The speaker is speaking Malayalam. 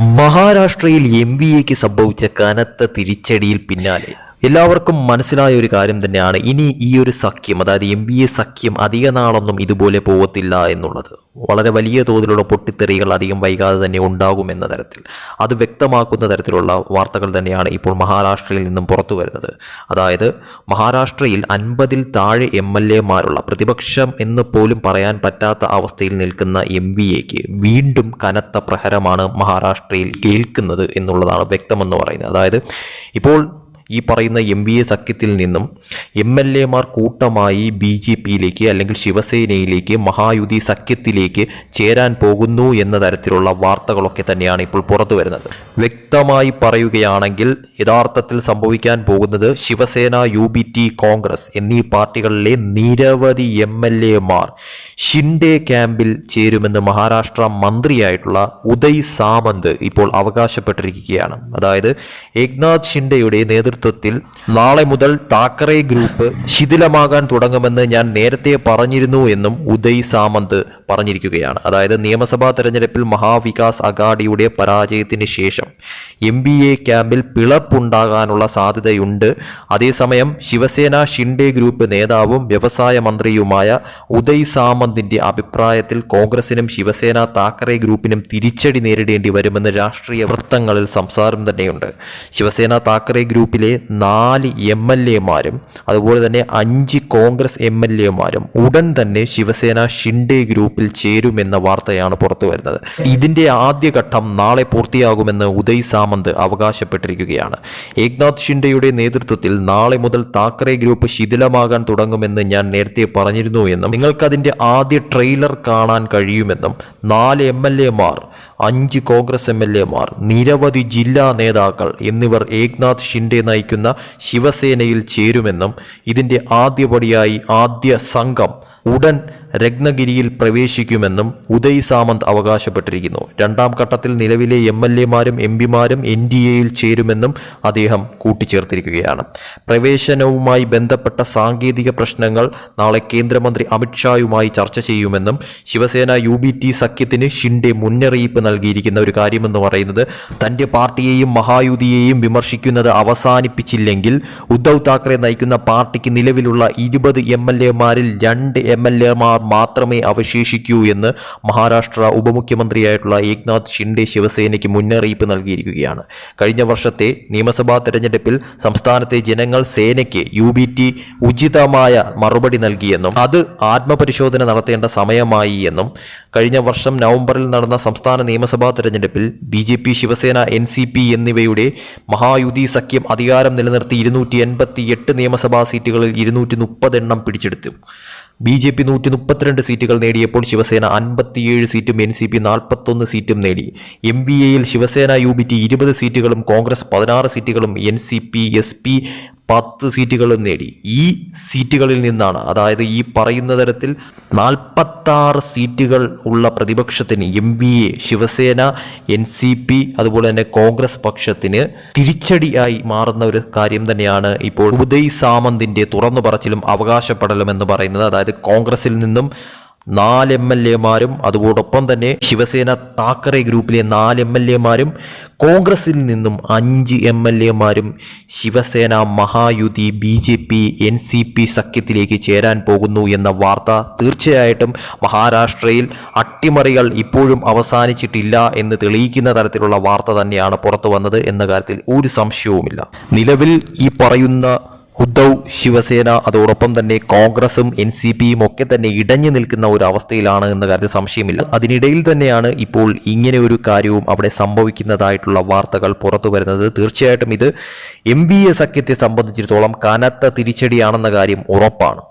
മഹാരാഷ്ട്രയിൽ എം വി എക്ക് സംഭവിച്ച കനത്ത തിരിച്ചടിയിൽ പിന്നാലെ. എല്ലാവർക്കും മനസ്സിലായ ഒരു കാര്യം തന്നെയാണ്. ഇനി ഈ ഒരു സഖ്യം അതായത് എം ബി എ സഖ്യം അധിക നാളൊന്നും ഇതുപോലെ പോകത്തില്ല എന്നുള്ളത്. വളരെ വലിയ തോതിലുള്ള പൊട്ടിത്തെറികൾ അധികം വൈകാതെ തന്നെ ഉണ്ടാകുമെന്ന തരത്തിൽ. അത് വ്യക്തമാക്കുന്ന തരത്തിലുള്ള വാർത്തകൾ തന്നെയാണ് ഇപ്പോൾ മഹാരാഷ്ട്രയിൽ നിന്നും പുറത്തു വരുന്നത്. അതായത് മഹാരാഷ്ട്രയിൽ അൻപതിൽ താഴെ എം എൽ എമാരുള്ള പ്രതിപക്ഷം എന്ന് പോലും പറയാൻ പറ്റാത്ത അവസ്ഥയിൽ നിൽക്കുന്ന എം വി എക്ക് വീണ്ടും കനത്ത പ്രഹരമാണ് മഹാരാഷ്ട്രയിൽ കേൾക്കുന്നത് എന്നുള്ളതാണ് വ്യക്തമെന്ന് പറയുന്നത്. അതായത് ഇപ്പോൾ ഈ പറയുന്ന എം വി എ സഖ്യത്തിൽ നിന്നും എം എൽ എമാർ കൂട്ടമായി ബി ജെ പിയിലേക്ക് അല്ലെങ്കിൽ ശിവസേനയിലേക്ക് മഹായുതി സഖ്യത്തിലേക്ക് ചേരാൻ പോകുന്നു എന്ന തരത്തിലുള്ള വാർത്തകളൊക്കെ തന്നെയാണ് ഇപ്പോൾ പുറത്തു വരുന്നത്. വ്യക്തമായി പറയുകയാണെങ്കിൽ യഥാർത്ഥത്തിൽ സംഭവിക്കാൻ പോകുന്നത് Shiv Sena U B T Congress എന്നീ പാർട്ടികളിലെ നിരവധി എം എൽ എമാർ ഷിൻഡെ ക്യാമ്പിൽ ചേരുമെന്ന് മഹാരാഷ്ട്ര മന്ത്രിയായിട്ടുള്ള ഉദയ് സാമന്ത് ഇപ്പോൾ അവകാശപ്പെട്ടിരിക്കുകയാണ്. അതായത് ഏക്നാഥ് ഷിൻഡെയുടെ നേതൃത്വത്തിൽ നാളെ മുതൽ താക്കറെ ഗ്രൂപ്പ് ശിഥിലമാകാൻ തുടങ്ങുമെന്ന് ഞാൻ നേരത്തെ പറഞ്ഞിരുന്നു എന്നും ഉദയ് സാമന്ത് പറഞ്ഞിരിക്കുകയാണ്. അതായത് നിയമസഭാ തെരഞ്ഞെടുപ്പിൽ മഹാവികാസ് അഗാഡിയുടെ പരാജയത്തിന് ശേഷം എം ബി എ ക്യാമ്പിൽ പിളർപ്പുണ്ടാകാനുള്ള സാധ്യതയുണ്ട്. അതേസമയം ശിവസേന ഷിൻഡെ ഗ്രൂപ്പ് നേതാവും വ്യവസായ മന്ത്രിയുമായ ഉദയ് സാമന്തിന്റെ അഭിപ്രായത്തിൽ കോൺഗ്രസിനും ശിവസേന താക്കറെ ഗ്രൂപ്പിനും തിരിച്ചടി നേരിടേണ്ടി വരുമെന്ന് രാഷ്ട്രീയ വൃത്തങ്ങളിൽ സംസാരം തന്നെയുണ്ട്. ശിവസേന താക്കറെ ഗ്രൂപ്പിലെ നാല് എം എൽ എമാരും അതുപോലെ തന്നെ അഞ്ച് കോൺഗ്രസ് എം എൽ എമാരും ഉടൻ തന്നെ ശിവസേന ഷിൻഡെ ഗ്രൂപ്പിൽ ചേരുമെന്ന വാർത്തയാണ് പുറത്തു വരുന്നത്. ഇതിന്റെ ആദ്യഘട്ടം നാളെ പൂർത്തിയാകുമെന്ന് ഉദയ് സാമന്ത് അവകാശപ്പെട്ടിരിക്കുകയാണ്. ഏക്നാഥ് ഷിൻഡെയുടെ നേതൃത്വത്തിൽ നാളെ മുതൽ താക്കറെ ഗ്രൂപ്പ് ശിഥിലമാകാൻ തുടങ്ങുമെന്ന് ഞാൻ നേരത്തെ പറഞ്ഞിരുന്നു എന്നും നിങ്ങൾക്കതിന്റെ ആദ്യ ട്രെയിലർ കാണാൻ കഴിയുമെന്നും നാല് എം എൽ എമാർ അഞ്ച് കോൺഗ്രസ് എം എൽ എമാർ നിരവധി ജില്ലാ നേതാക്കൾ എന്നിവർ ഏക്നാഥ് ഷിൻഡെ നയിക്കുന്ന ശിവസേനയിൽ ചേരുമെന്നും ഇതിന്റെ ആദ്യപടിയായി ആദ്യ സംഘം ഉടൻ രത്നഗിരിയിൽ പ്രവേശിക്കുമെന്നും ഉദയ് സാമന്ത് അവകാശപ്പെട്ടിരിക്കുന്നു. രണ്ടാം ഘട്ടത്തിൽ നിലവിലെ എം എൽ എമാരും എം പിമാരും എൻ ഡി എയിൽ ചേരുമെന്നും അദ്ദേഹം കൂട്ടിച്ചേർത്തിരിക്കുകയാണ്. പ്രവേശനവുമായി ബന്ധപ്പെട്ട സാങ്കേതിക പ്രശ്നങ്ങൾ നാളെ കേന്ദ്രമന്ത്രി അമിത്ഷായുമായി ചർച്ച ചെയ്യുമെന്നും ശിവസേന യു ബി ടി സഖ്യത്തിന് ഷിൻഡെ മുന്നറിയിപ്പ് നൽകിയിരിക്കുന്ന ഒരു കാര്യമെന്ന് പറയുന്നത് തന്റെ പാർട്ടിയെയും മഹായുതിയെയും വിമർശിക്കുന്നത് അവസാനിപ്പിച്ചില്ലെങ്കിൽ ഉദ്ധവ് താക്കറെ നയിക്കുന്ന പാർട്ടിക്ക് നിലവിലുള്ള ഇരുപത് എം എൽ എമാരിൽ രണ്ട് എം എൽ എമാർ മാത്രമേ അവശേഷിക്കൂ എന്ന് മഹാരാഷ്ട്ര ഉപമുഖ്യമന്ത്രിയായിട്ടുള്ള ഏക്നാഥ് ഷിൻഡെ ശിവസേനയ്ക്ക് മുന്നറിയിപ്പ് നൽകിയിരിക്കുകയാണ്. കഴിഞ്ഞ വർഷത്തെ നിയമസഭാ തെരഞ്ഞെടുപ്പിൽ സംസ്ഥാനത്തെ ജനങ്ങൾ സേനയ്ക്ക് യു ബി ടി ഉചിതമായ മറുപടി നൽകിയെന്നും അത് ആത്മപരിശോധന നടത്തേണ്ട സമയമായി എന്നും കഴിഞ്ഞ വർഷം നവംബറിൽ നടന്ന സംസ്ഥാന നിയമസഭാ തെരഞ്ഞെടുപ്പിൽ B J P Shiv Sena N C P എന്നിവയുടെ മഹായുതി സഖ്യം അധികാരം നിലനിർത്തി ഇരുന്നൂറ്റി എൺപത്തി എട്ട് നിയമസഭാ സീറ്റുകളിൽ ഇരുന്നൂറ്റി മുപ്പതെണ്ണം പിടിച്ചെടുത്തു. ബി ജെ പി നൂറ്റി മുപ്പത്തിരണ്ട് സീറ്റുകൾ നേടിയപ്പോൾ ശിവസേന അൻപത്തിയേഴ് സീറ്റും എൻ സി പി നാൽപ്പത്തൊന്ന് സീറ്റും നേടി. എം വി എയിൽ ശിവസേന യു ബി ടി ഇരുപത് സീറ്റുകളും കോൺഗ്രസ് പതിനാറ് സീറ്റുകളും N C P S P പത്ത് സീറ്റുകളും നേടി. ഈ സീറ്റുകളിൽ നിന്നാണ് അതായത് ഈ പറയുന്ന തരത്തിൽ നാൽപ്പത്താറ് സീറ്റുകൾ ഉള്ള പ്രതിപക്ഷത്തിന് M B A Shiv Sena N C P അതുപോലെ തന്നെ കോൺഗ്രസ് പക്ഷത്തിന് തിരിച്ചടിയായി മാറുന്ന ഒരു കാര്യം തന്നെയാണ് ഇപ്പോൾ ഉദയ് സാമന്തിന്റെ തുറന്നു പറച്ചിലും അവകാശപ്പെടലും എന്ന് പറയുന്നത്. അതായത് കോൺഗ്രസിൽ നിന്നും നാല് എം എൽ എമാരും അതോടൊപ്പം തന്നെ ശിവസേന താക്കറെ ഗ്രൂപ്പിലെ നാല് എം എൽ എമാരും കോൺഗ്രസിൽ നിന്നും അഞ്ച് എം എൽ എമാരും Shiv Sena Mahayuti B J P N C P സഖ്യത്തിലേക്ക് ചേരാൻ പോകുന്നു എന്ന വാർത്ത തീർച്ചയായിട്ടും മഹാരാഷ്ട്രയിൽ അട്ടിമറികൾ ഇപ്പോഴും അവസാനിച്ചിട്ടില്ല എന്ന് തെളിയിക്കുന്ന തരത്തിലുള്ള വാർത്ത തന്നെയാണ് പുറത്തു വന്നത് എന്ന കാര്യത്തിൽ ഒരു സംശയവുമില്ല. നിലവിൽ ഈ പറയുന്ന ഉദ്ധവ് ശിവസേന അതോടൊപ്പം തന്നെ കോൺഗ്രസും എൻ സി പിയും ഒക്കെ തന്നെ ഇടഞ്ഞു നിൽക്കുന്ന ഒരു അവസ്ഥയിലാണ് എന്ന കാര്യത്തിൽ സംശയമില്ല. അതിനിടയിൽ തന്നെയാണ് ഇപ്പോൾ ഇങ്ങനെ ഒരു കാര്യവും അവിടെ സംഭവിക്കുന്നതായിട്ടുള്ള വാർത്തകൾ പുറത്തു വരുന്നത്. തീർച്ചയായിട്ടും ഇത് എം വി എ സഖ്യത്തെ സംബന്ധിച്ചിടത്തോളം കനത്ത തിരിച്ചടിയാണെന്ന കാര്യം ഉറപ്പാണ്.